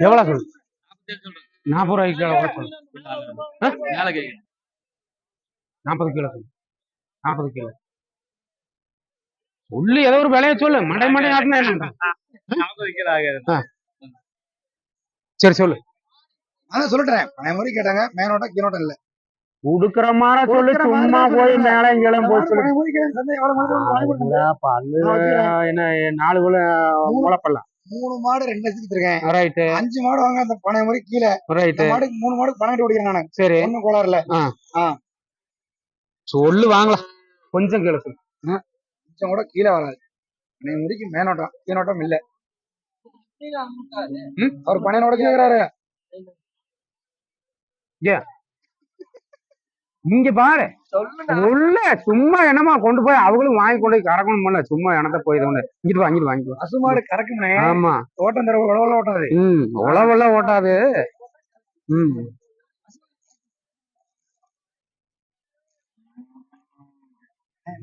எவ்வளவு சொல்லு நாற்பது ரூபாய்க்கு கீழே கூட சொல்லு ஆ? மேல கேக்குறேன் நாற்பது கிலோ சொல்லு. நாற்பது கிலோ சொல்லு ஏதோ ஒரு விலைய சொல்லு. மடை மடை ஆட்டினா என்ன? பண்றது? நாற்பது கிலோ ஆகாது. சரி சொல்லு. அதான் சொல்லிட்டேன். பழைய முறை கேட்டாங்க. மேனோட்டம் கீழோட்டம் இல்ல. உடுக்கிற மாதிரி சொல்லு. உடுக்குற மாதிரி சும்மா போய். மேலே இங்கெல்லாம் போய் சொல்லு. என்ன நாலு குள்ள முளைப்பல்லாம் மூணு மாடு ரெண்டு லட்சத்துக்கு வித்திருக்கேன் ரைட்டு அஞ்சு மாடு வாங்க அந்த பழைய முறை கீழே. ரைட்டு மாடுக்கு மூணு மாடுக்கு பணம் கட்டி ஓடிக்கிறேன் நானு. சரி. ஒண்ணும் கோளாறு இல்ல சொல்லு வாங்கலாம். கொஞ்சம் கேளு சொல்லு. கொஞ்சம் கூட கீழே வராது. பழைய முறைக்கு மேனோட்டம் கீழோட்டம் இல்ல? அவர் பணையனோட கேக்குறாரு இங்க பாரு. உள்ள சும்மா என்னமா கொண்டு போய் அவங்களும் வாங்கி கொண்டு போய் கறக்கணும் பண்ணல சும்மா எனத்த போய் இங்கிட்டு வாங்கிட்டு வாங்கிட்டு வா. பசு மாடு கறக்கும்னே. ஆமா. ஓட்டம் தர உழவுல ஓட்டாது. ம் உழவெல்லாம் ஓட்டாது. ம்.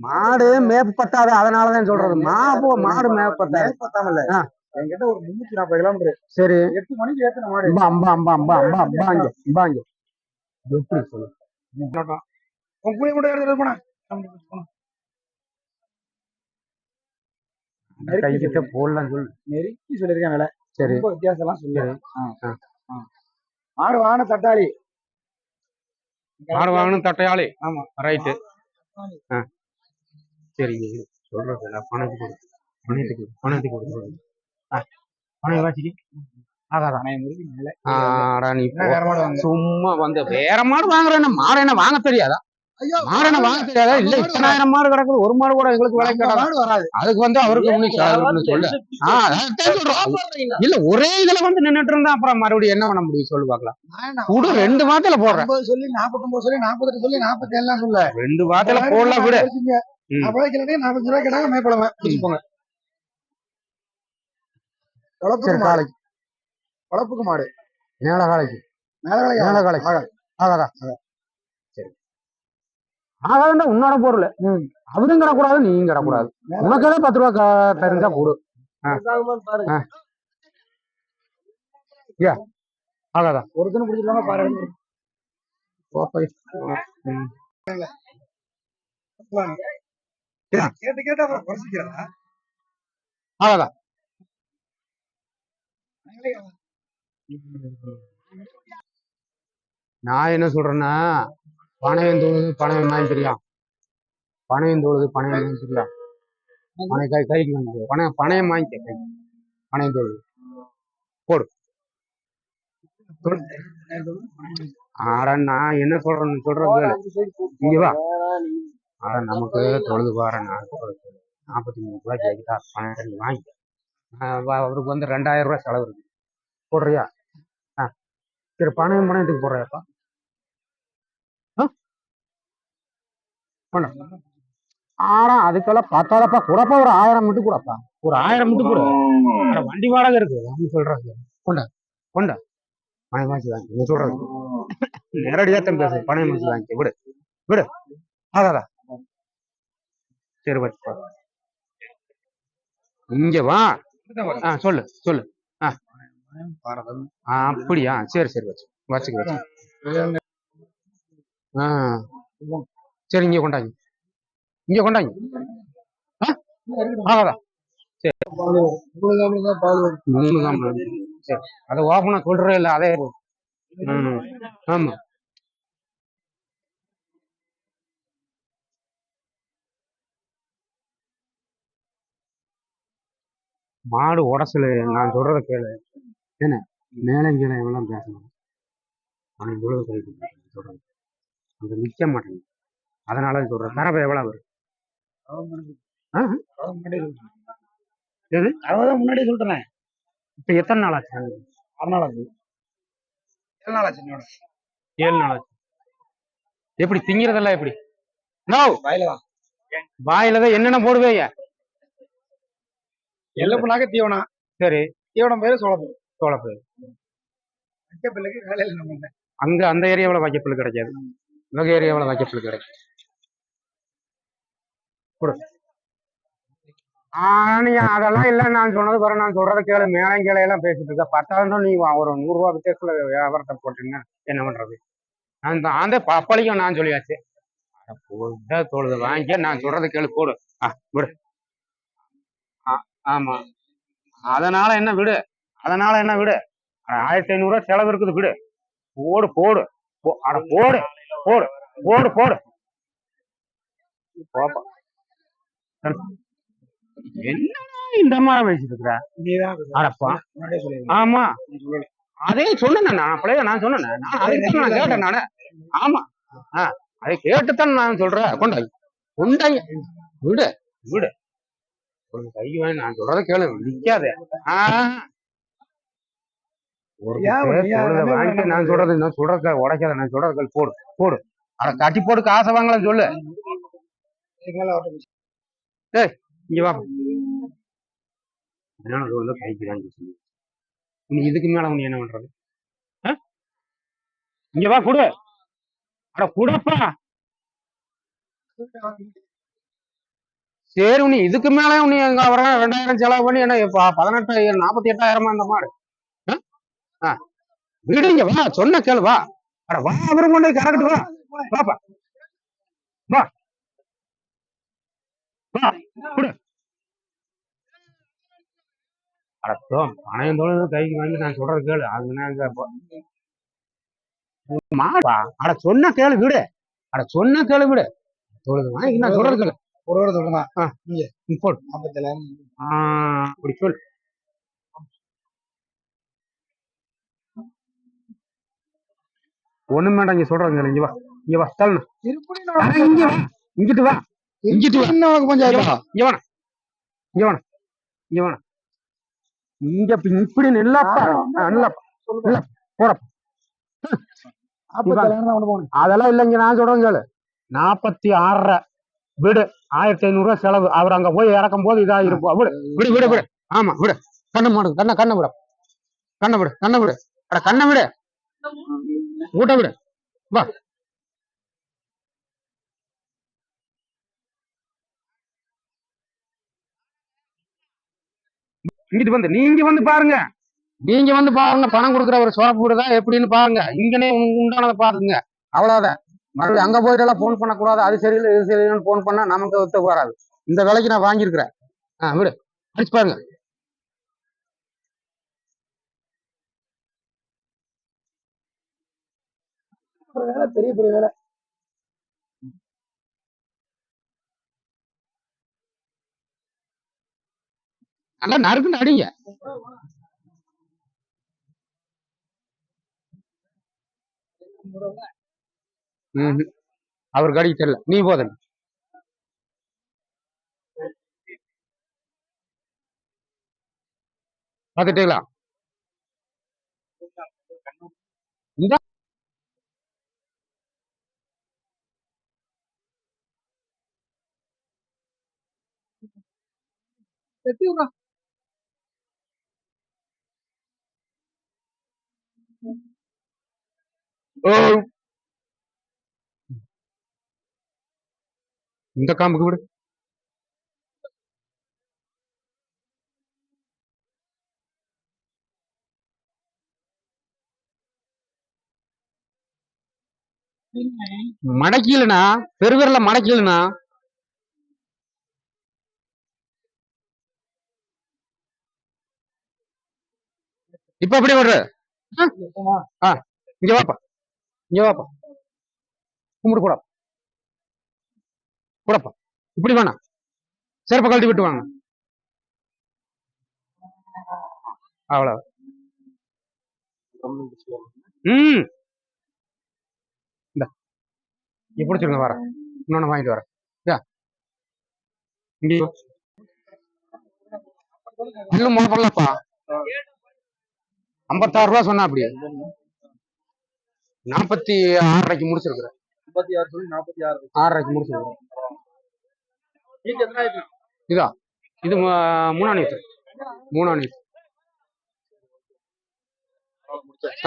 மாடு மேப்பு பத்தாது அதனாலதான் சொல்றது. மாப்போ மாடு மேப்பு பத்தாது. பத்தாமல்ல. ஆ. என்கிட்ட ஒரு முன்னூத்தி நாற்பது கிலோமீட்டர் சரி. எட்டு மணிக்கு ஏத்தின மாடு. அம்பா அம்பா அம்பா அம்பா அம்பா அம்பாங்க அம்பாங்க எப்படி சொல்லு? உன் குழி கூட எடுத்துட்டு போனா கைகிட்ட போடலாம் சொல்லு நெருக்கி சொல்லியிருக்கேன் விலை சரி வித்தியாசம் எல்லாம் சொல்லு ஆடு வாங்கின தட்டாளி தட்டையாளி ஆமா. ரைட்டு ஆ சரிங்க பணத்துக்கு பணத்துக்கு பணத்துக்கு ஆ பணம் ஆகாதா மேல ஆடா நீ சும்மா வந்து வேற மாடு வாங்குறேன் மாடு என்ன வாங்க தெரியாதா? மாடு என்ன வாங்க தெரியாதா? இல்ல இத்தனாயிரம் மாடு கிடக்குது. ஒரு மாடு கூட எங்களுக்கு விலை மாடு வராது. அதுக்கு வந்து அவருக்கு ஒண்ணு சொல்லு. இல்ல ஒரே இதுல வந்து நின்னுட்டு இருந்தா அப்புறம் மறுபடியும் என்ன பண்ண முடியும் சொல்லு பாக்கலாம் குடு ரெண்டு வாரத்துல போடுறேன். சொல்லி நாற்பத்தொன்பது சொல்லி நாற்பத்தெட்டு சொல்லி நாற்பத்தி ஏழுலாம் சொல்ல. ரெண்டு வாரத்துல போடலாம் கிலோ நாற்பது ரூபாய் வளர்ப்புக்கு சரி மாடு காலைக்கு. வளர்ப்புக்கு மாடு. மேல காலைக்கு மேல வேலை மேல காலைக்கு ஆகாதா சரி. ஆகாதுன்னா உன்னோட பொருள். அவரும் கிடக்கூடாது நீயும் கிடக்கூடாது. உனக்கு ஏதோ பத்து ரூபா தெரிஞ்சா கொடு. ஆகாதா ஒருத்தனை பிடிச்சிருவாங்க பாரு. போ போய். ம். கேட்டு கேட்டு அப்புறம் குறைச்சிக்கிறா ஆகாதா நான் என்ன சொல்றேன்னா பணையம் தொழுது பணையம் வாங்கி தெரியும் பணையம் தொழுது பணையம் வாங்கி தெரியும் பனை கை கைக்கு வாங்கிக்கோ பணையம் பணையம் வாங்கிக்க கை. பணையம் தொழுது போடு. ஆடா நான் என்ன சொல்றேன்னு சொல்றது. இங்க வா. ஆடா நமக்கு தொழுது பாரு நான். நாற்பத்தி மூணு ரூபாய் கேக்குதா பணம் நீ வாங்கிக்க. ஆஹ் வா- அவருக்கு வந்து ரெண்டாயிரம் ரூபாய் செலவு இருக்கு. போடுறியா? சரி பணம் பணம் எதுக்கு ஆ? பண்ண. ஆனா அதுக்கெல்லாம் பத்தாதப்பா. கூடப்பா ஒரு ஆயிரம் மட்டும் கூடப்பா. ஒரு ஆயிரம் மட்டும் கூட. வண்டி வாடகை இருக்கு. அப்படின்னு சொல்றாங்க கொண்டா கொண்டா பணம் வாங்கி வாங்கி. நீ சொல்றது. நேரடியா தான் பேசு. பணம் வாங்கி வாங்கி. விடு. விடு. ஆகாதா சரி வச்சு இங்க வா. சொல்லு சொல்லு. ஆ ஆ அப்படியா? சரி சரி வச்சு வச்சுக்க வச்சு ஆ சரி இங்க கொண்டாங்க. இங்க கொண்டாங்க. ஆ ஆகாதா பால் வரும் மூணு தான் சரி. அதை ஓப்பனா சொல்றே இல்லை அதே ம் ஆமா. மாடு உடசல் நான் சொல்றத கேளு. என்ன? மேலே கீழே எவ்வளோ பேசணும். அவனுக்கு இவ்வளவு கை கொடுத்து சொல்றேன் அங்க நிக்க மாட்டேங்குது. அதனால சொல்றேன். கறவை எவ்வளவு? வரும்? எது? அறுபதான் முன்னாடியே சொல்லிட்டேன். இப்ப எத்தனை நாள் ஆச்சு? ஆறு நாள் ஆச்சு. ஏழு நாள் ஆச்சு ஏழு நாள் ஆச்சு. எப்படி திங்கிறதெல்லாம் எப்படி? நோ வயல தான் வாயில தான் என்னென்ன போடுவேங்க எள்ளப்புனாக்க தீவனம். சரி. தீவனம் பேரு சோளப்பு சோளப்பு வைக்க பிள்ளைக்கு வேலையில் நம்ம அங்க அந்த ஏரியாவில் வைக்கப்புல் கிடைக்காது. இவங்க ஏரியாவில் வைக்கப்புல் கிடைக்கும். நீ அதெல்லாம் இல்ல நான் சொன்னது பிறகு நான் சொல்றத கேளு. மேலே கீழே எல்லாம் பேசிட்டு இருக்க. பத்தாயிரம் நீ ஒரு நூறு ரூபா வித்தியாசத்துல வியாபாரத்தை போட்டீங்க என்ன பண்றது? நான் அந்த பப்பளிக்கும் நான் சொல்லியாச்சு. தொழுது வாங்கிக்க. நான் சொல்றத கேளு. போடு. ஆ விடு. ஆ, ஆமா. அதனால என்ன விடு? அதனால என்ன விடு? ஆயிரத்தி ஐநூறு ரூபா செலவு இருக்குது விடு. போடு போடு. அட போடு போடு போடு போடு. போப்பா. என்னடா இந்த மாதிரி அடப்பா. ஆமா. அதே சொன்னேன் நான். அப்படியே நான் சொன்னேன். நான் அதை நான் கேட்டேன் நானு. ஆமா. ஆ அதை கேட்டுத்தான் நான் சொல்றேன். கொண்டாய். கொண்டாய். விடு. விடு. கை வாங்கி நான் சொல்றத கேளு. நிக்காத ஒரு ஏன் குப்பையை நீ சொல்றத அதெல்லாம் வாங்கிட்டு. நான் சொல்றது நான் சொல்றத உடைக்காத நான் சொல்றத போடு போடு. அட கட்டி போட்டு காசை வாங்கலாம் சொல்லு. அவர்ட்ட இங்க வா. என்ன வந்து கைக்கு வாங்கி சொல்லு. நீ இதுக்கு மேல உன்னை என்ன பண்றது? இங்க வா குடு. அட குடப்பா. சரி நீ இதுக்கு மேல நீ எங்க வர ரெண்டாயிரம் செலவு பண்ணி என்ன பதினெட்டாயிரம் நாற்பத்தி எட்டாயிரமா இந்த மாடு. விடுங்க வா சொன்ன கேளு வா. அட வா அப்புறம் கொண்டு போய் கறக்கிட்டு வா. வாப்பா வா. வா. குடு. அடத்தோ பணம் தோணும் கைக்கு வாங்கி நான் சொல்றது கேளு. அது நாங்க மாப்பா அட சொன்ன கேளு விடு. அட சொன்ன கேளு விடு. சொல்லுது வாங்கி நான் சொல்றது கேளு. ஒரு வாரம் சொல்லுமா நீ போடு. நாற்பத்தேழாயிரம் ஆ, அப்படி சொல் ஒண்ணும் வேண்டாம் இங்க சொல்றது கேளு இங்க வா இங்க வா தள்ளு. இங்க வா இங்கிட்டு வா இங்கிட்டு வா. என்ன உனக்கு பஞ்சாயத்து இங்க வாடா இங்க வாடா இங்க வாடா இங்க இப்ப இப்படி நில்லாப்பா நில்லாப்பா போறப்பா அதெல்லாம் இல்லைங்க நான் சொல்றேன் கேளு நாற்பத்தி ஆறரை விடு ஆயிரத்தி ஐநூறு ரூபாய் செலவு. அவர் அங்க போய் இறக்கும் போது இதா இருக்கும் விடு விடு விடு விடு. ஆமா விடு. கண்ணை மாடு கண்ணை கண்ணை விடு கண்ணை விடு கண்ணை விடு அட கண்ணை விடு ஊட்ட விடு. வா. இங்கிட்டு வந்து நீங்க வந்து பாருங்க. நீங்க வந்து பாருங்க பணம் கொடுக்குற ஒரு சோப்பு வீடு தான் எப்படின்னு பாருங்க. இங்கனே உண்டானதை பாருங்க. அவ்வளவுதான். மறுபடியும் அங்க போயிட்டு எல்லாம் போன் பண்ணக்கூடாது. அது சரியில்லை இது சரியில்லைன்னு போன் பண்ணா நமக்கு ஒத்து வராது. இந்த விலைக்கு நான் வாங்கியிருக்கிறேன். ஆ விடு. அடிச்சு பாருங்க. வேலை பெரிய பெரிய வேலை. நல்லா நறுக்குன்னு அடிங்க அவர் அவருக்கு தெரியல. நீ போதன் பாத்துட்டீங்களா இந்த வெட்டி விடுறா. இந்த காம்புக்கு விடு மடக்கிலனா பெருவிரல மடக்கிலனா இப்ப எப்படி வர்ற? இங்க வாப்பா. இங்க வாப்பா. கும்பிடு கூட கூடப்பா. இப்படி வேணாம் செருப்பை கழட்டி விட்டு வாங்க. அவ்வளவு. ம். இந்த. இங்க பிடிச்சிருங்க வர. இன்னொன்னு வாங்கிட்டு வரேன் இன்னும் முளை பண்ணலப்பா ஐம்பத்தாறு ரூபா சொன்னா அப்படியே. நாற்பத்தி ஆறரைக்கு முடிச்சிருக்கிறேன். முப்பத்தி ஆறு சொல்லி நாற்பத்தி ஆறு ஆறரைக்கு முடிச்சிருக்கிறேன். இதா? இது மூணாம் நீட்டு மூணாம் நீட்டு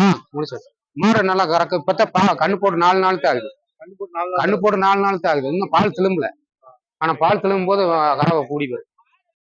ஆ முடிச்சாச்சு. மாடு நல்லா கறக்க இப்பதான் பா கண்ணு போட்டு நாலு நாள் தான் ஆகுது. கண்ணு போட்டு நாலு நாள் தான் ஆகுது. இன்னும் பால் திரும்பல ஆனா பால் திரும்பும் போது கறவை கூடி போயிடும்